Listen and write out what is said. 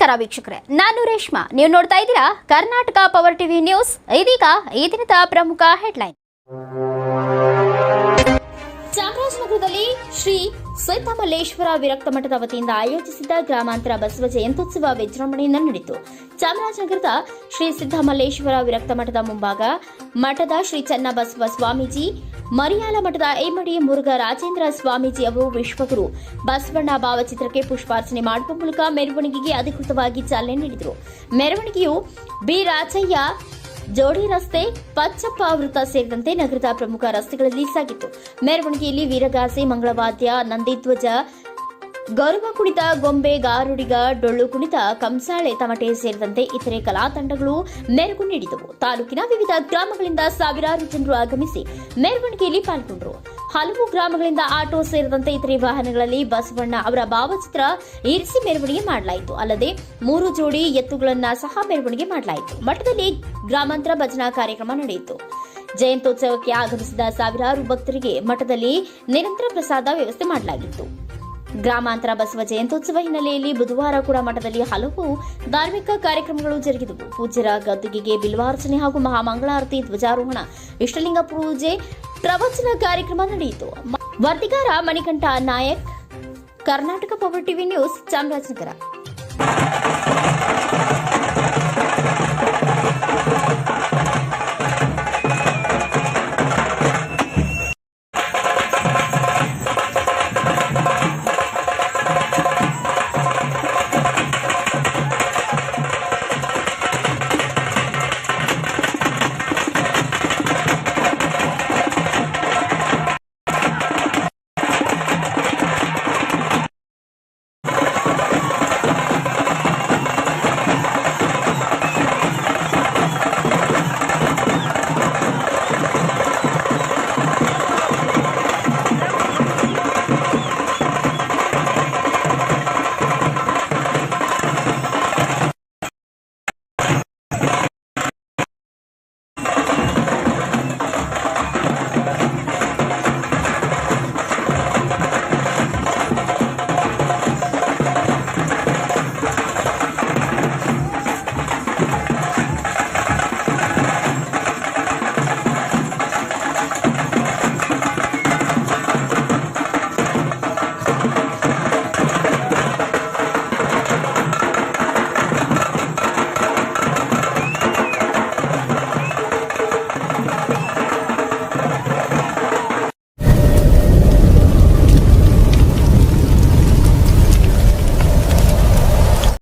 ನಮಸ್ಕಾರ ವೀಕ್ಷಕರೇ, ನಾನು ರೇಷ್ಮಾ. ನೀವು ನೋಡ್ತಾ ಇದ್ದೀರಾ ಕರ್ನಾಟಕ ಪವರ್ ಟಿವಿ ನ್ಯೂಸ್ ಇದೀಗ ಈ ದಿನದ ಪ್ರಮುಖ ಹೆಡ್ಲೈನ್ ಚಾಮರಾಜನಗರದಲ್ಲಿ ಶ್ರೀ ಸೈತಮಲ್ಲೇಶ್ವರ ವಿರಕ್ತ ಮಠದ ವತಿಯಿಂದ ಆಯೋಜಿಸಿದ್ದ ಗ್ರಾಮಾಂತರ ಬಸವ ಜಯಂತ್ಯುತ್ಸವ ವಿಜೃಂಭಣೆಯಿಂದ ನಡೆಯಿತು. ಚಾಮರಾಜನಗರದ ಶ್ರೀ ಸಿದ್ದಮಲ್ಲೇಶ್ವರ ವಿರಕ್ತ ಮಠದ ಮುಂಭಾಗ ಮಠದ ಶ್ರೀ ಚನ್ನಬಸವ ಸ್ವಾಮೀಜಿ ಮರಿಯಾಲ ಮಠದ ಏಮಡಿ ಮುರುಘ ರಾಜೇಂದ್ರ ಸ್ವಾಮೀಜಿ ಅವರು ವಿಶ್ವಗುರು. ಬಸವಣ್ಣ ಭಾವಚಿತ್ರಕ್ಕೆ ಪುಷ್ಪಾರ್ಚನೆ ಮಾಡುವ ಮೂಲಕ ಮೆರವಣಿಗೆಗೆ ಅಧಿಕೃತವಾಗಿ ಚಾಲನೆ ನೀಡಿದರು. ಮೆರವಣಿಗೆಯು ಬಿ. ರಾಜಯ್ಯ ಜೋಡಿ ರಸ್ತೆ, ಪಚ್ಚಪ್ಪ ವೃತ್ತ ಸೇರಿದಂತೆ ನಗರದ ಪ್ರಮುಖ ರಸ್ತೆಗಳಲ್ಲಿ ಸಾಗಿತ್ತು. ಮೆರವಣಿಗೆಯಲ್ಲಿ ವೀರಗಾಸೆ, ಮಂಗಳವಾದ್ಯ, ನಂದಿಧ್ವಜ ಗೌರವ ಕುಣಿತ, ಗೊಂಬೆ, ಗಾರುಡಿಗ, ಡೊಳ್ಳು ಕುಣಿತ, ಕಂಸಾಳೆ, ತಮಟೆ ಸೇರಿದಂತೆ ಇತರೆ ಕಲಾ ತಂಡಗಳು ಮೆರುಗು ನೀಡಿದವು. ತಾಲೂಕಿನ ವಿವಿಧ ಗ್ರಾಮಗಳಿಂದ ಸಾವಿರಾರು ಜನರು ಆಗಮಿಸಿ ಮೆರವಣಿಗೆಯಲ್ಲಿ ಪಾಲ್ಗೊಂಡರು. ಹಲವು ಗ್ರಾಮಗಳಿಂದ ಆಟೋ ಸೇರಿದಂತೆ ಇತರೆ ವಾಹನಗಳಲ್ಲಿ ಬಸವಣ್ಣ ಅವರ ಭಾವಚಿತ್ರ ಇರಿಸಿ ಮೆರವಣಿಗೆ ಮಾಡಲಾಯಿತು. ಅಲ್ಲದೆ ಮೂರು ಜೋಡಿ ಎತ್ತುಗಳನ್ನ ಸಹ ಮೆರವಣಿಗೆ ಮಾಡಲಾಯಿತು. ಮಠದಲ್ಲಿ ಗ್ರಾಮಾಂತರ ಭಜನಾ ಕಾರ್ಯಕ್ರಮ ನಡೆಯಿತು. ಜಯಂತ್ಯೋತ್ಸವಕ್ಕೆ ಆಗಮಿಸಿದ ಸಾವಿರಾರು ಭಕ್ತರಿಗೆ ಮಠದಲ್ಲಿ ನಿರಂತರ ಪ್ರಸಾದ ವ್ಯವಸ್ಥೆ ಮಾಡಲಾಗಿತ್ತು. ಗ್ರಾಮಾಂತರ ಬಸವ ಜಯಂತ್ಯೋತ್ಸವ ಹಿನ್ನೆಲೆಯಲ್ಲಿ ಬುಧವಾರ ಕೂಡ ಮಠದಲ್ಲಿ ಹಲವು ಧಾರ್ಮಿಕ ಕಾರ್ಯಕ್ರಮಗಳು ಜರುಗಿದವು. ಪೂಜ್ಯರ ಗದ್ದುಗೆಗೆ ಬಿಲ್ವಾರ್ಚನೆ ಹಾಗೂ ಮಹಾಮಂಗಳಾರತಿ, ಧ್ವಜಾರೋಹಣ ಇಷ್ಟಲಿಂಗ ಪೂಜೆ, ಪ್ರವಚನ ಕಾರ್ಯಕ್ರಮ ನಡೆಯಿತು. ವರದಿಗಾರ Manikantha Nayak, Karnataka power TV news Chamarajanagar.